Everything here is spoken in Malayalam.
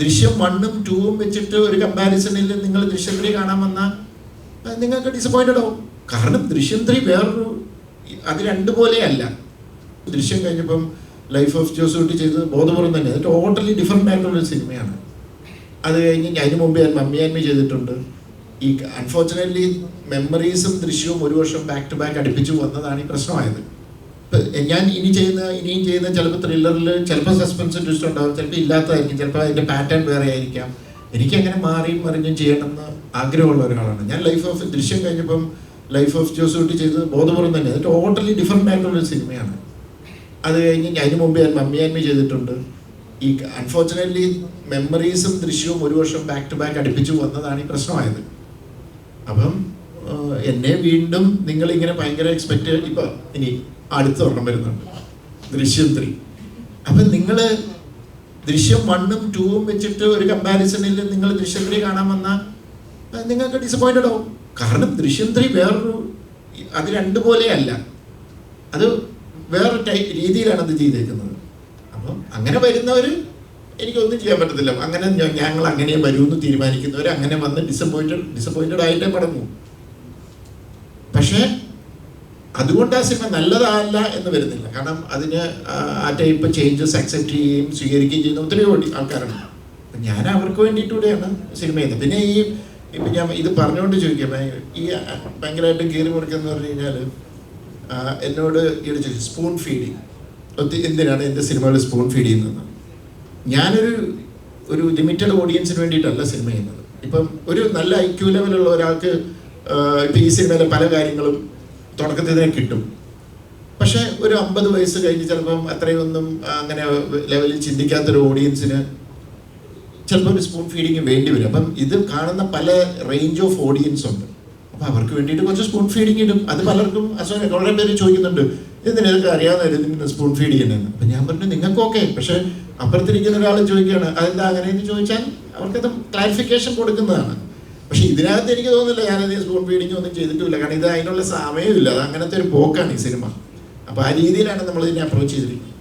ദൃശ്യം വണ്ണും ടൂവും വെച്ചിട്ട് ഒരു കമ്പാരിസണിൽ നിങ്ങൾ ദൃശ്യം ത്രീ കാണാൻ വന്നാൽ നിങ്ങൾക്ക് ഡിസപ്പോയിന്റഡ് ആവും. കാരണം ദൃശ്യം ത്രീ വേറൊരു അത് രണ്ട് പോലെയല്ല. ദൃശ്യം കഴിഞ്ഞപ്പം ലൈഫ് ഓഫ് ജോസൂട്ടി ചെയ്തത് ബോധപൂർവം തന്നെ. അത് ടോട്ടലി ഡിഫറെന്റ് ആയിട്ടുള്ളൊരു സിനിമയാണ്. അത് കഴിഞ്ഞ് അതിന് മുമ്പ് ഞാൻ മമ്മിയാൻമി ചെയ്തിട്ടുണ്ട്. ഈ അൺഫോർച്ചുനേറ്റ്ലി മെമ്മറീസും ദൃശ്യവും ഒരു വർഷം ബാക്ക് ടു ബാക്ക് അടുപ്പിച്ച് വന്നതാണ് ഈ പ്രശ്നമായത്. ഞാൻ ഇനി ചെയ്യുന്ന ഇനിയും ചെയ്യുന്ന ചിലപ്പോൾ ത്രില്ലറിൽ ചിലപ്പോൾ സസ്പെൻസ് ട്വിസ്റ്റ് ഉണ്ടാവും ചിലപ്പോൾ ഇല്ലാത്തതായിരിക്കും ചിലപ്പോൾ അതിന്റെ പാറ്റേൺ വേറെ ആയിരിക്കാം. എനിക്ക് അങ്ങനെ മാറിയും മറിഞ്ഞും ചെയ്യണമെന്ന് ആഗ്രഹമുള്ള ഒരാളാണ്. ഞാൻ ലൈഫ് ഓഫ് ദൃശ്യം കഴിഞ്ഞപ്പം ലൈഫ് ഓഫ് ജോസൂട്ടി ചെയ്തത് ബോധപൂർവം തന്നെ. അത് ടോട്ടലി ഡിഫറെന്റ് ആയിട്ടുള്ളൊരു സിനിമയാണ്. അത് കഴിഞ്ഞ് അതിന് മുമ്പ് ഞാൻ മമ്മിയാൻമി ചെയ്തിട്ടുണ്ട്. ഈ അൺഫോർച്ചുനേറ്റ്ലി മെമ്മറീസും ദൃശ്യവും ഒരു വർഷം ബാക്ക് ടു ബാക്ക് അടുപ്പിച്ച് വന്നതാണ് ഈ പ്രശ്നമായത്. അപ്പം എന്നെ വീണ്ടും നിങ്ങൾ ഇങ്ങനെ ഭയങ്കര എക്സ്പെക്റ്റ് ഇപ്പം ഇനി അടുത്ത ഒരെണ്ണം വരുന്നുണ്ട്. ദൃശ്യം ത്രീ. അപ്പം നിങ്ങൾ ദൃശ്യം വണ്ണും ടൂവും വെച്ചിട്ട് ഒരു കമ്പാരിസണിൽ നിങ്ങൾ ദൃശ്യം ത്രീ കാണാൻ വന്നാൽ നിങ്ങൾക്ക് ഡിസപ്പോയിന്റഡ് ആവും. കാരണം ദൃശ്യം ത്രീ വേറൊരു അത് രണ്ട് പോലെയല്ല. അത് വേറെ ടൈ രീതിയിലാണ് അത് ചെയ്തേക്കുന്നത്. അപ്പം അങ്ങനെ വരുന്നവർ എനിക്കൊന്നും ചെയ്യാൻ പറ്റത്തില്ല. അങ്ങനെ ഞങ്ങൾ അങ്ങനെ വരുമെന്ന് തീരുമാനിക്കുന്നവർ അങ്ങനെ വന്ന് ഡിസപ്പോയിന്റഡ് ഡിസപ്പോയിന്റഡ് ആയിട്ടേ മടങ്ങൂ. പക്ഷേ അതുകൊണ്ട് ആ സിനിമ നല്ലതല്ല എന്ന് വരുന്നില്ല. കാരണം അതിന് ആ ടൈപ്പ് ചേഞ്ചസ് അക്സെപ്റ്റ് ചെയ്യുകയും സ്വീകരിക്കുകയും ചെയ്യുന്ന ഒത്തിരി ആൾക്കാരുണ്ട്. ഞാൻ അവർക്ക് വേണ്ടിയിട്ടൂടെയാണ് സിനിമ ചെയ്യുന്നത്. പിന്നെ ഈ ഇപ്പം ഞാൻ ഇത് പറഞ്ഞുകൊണ്ട് ചോദിക്കാം ഈ ഭയങ്കരമായിട്ട് കീറി മുറിക്കുന്ന പറഞ്ഞു കഴിഞ്ഞാൽ എന്നോട് ഈയിടെ ചോദിച്ചു സ്പൂൺ ഫീഡിങ് ഒത്തിരി എന്തിനാണ് എന്റെ സിനിമകൾ സ്പൂൺ ഫീഡ് ചെയ്യുന്നത്? ഞാനൊരു ഒരു ലിമിറ്റഡ് ഓഡിയൻസിന് വേണ്ടിയിട്ടല്ല സിനിമ ചെയ്യുന്നത്. ഇപ്പം ഒരു നല്ല ഐ ക്യു ലെവലുള്ള ഒരാൾക്ക് ഇപ്പം ഈ സിനിമയിലെ പല കാര്യങ്ങളും തുടക്കത്തിൽ തന്നെ കിട്ടും. പക്ഷേ ഒരു അമ്പത് വയസ്സ് കഴിഞ്ഞ് ചിലപ്പം അത്രയൊന്നും അങ്ങനെ ലെവലിൽ ചിന്തിക്കാത്തൊരു ഓഡിയൻസിന് ചിലപ്പോൾ ഒരു സ്പൂൺ ഫീഡിങ് വേണ്ടി വരും. അപ്പം ഇത് കാണുന്ന പല റേഞ്ച് ഓഫ് ഓഡിയൻസ് ഉണ്ട്. അപ്പം അവർക്ക് വേണ്ടിയിട്ട് കുറച്ച് സ്പൂൺ ഫീഡിങ് ഇടും. അത് പലർക്കും അസുഖം വളരെ പേര് ചോദിക്കുന്നുണ്ട് ഇതിന് ഇതൊക്കെ അറിയാവുന്ന? ഇതിന് സ്പൂൺ ഫീഡ് ചെയ്യണമെന്ന് അപ്പം ഞാൻ പറഞ്ഞു നിങ്ങൾക്ക് ഓക്കെ. പക്ഷേ അപ്പുറത്തിരിക്കുന്ന ഒരാൾ ചോദിക്കുകയാണ് അതെന്താ അങ്ങനെയെന്ന് ചോദിച്ചാൽ അവർക്കത് ക്ലാരിഫിക്കേഷൻ കൊടുക്കുന്നതാണ്. പക്ഷെ ഇതിനകത്ത് എനിക്ക് തോന്നുന്നില്ല ഞാനധികം സ്പൂൺ ഫീഡിങ് ഒന്നും ചെയ്തിട്ടില്ല കാരണം ഇത് അതിനുള്ള സമയമില്ല. അത് അങ്ങനത്തെ ഒരു പോക്കാണ് ഈ സിനിമ. അപ്പോൾ ആ രീതിയിലാണ് നമ്മൾ ഇതിനെ അപ്രോച്ച് ചെയ്തിരിക്കുന്നത്.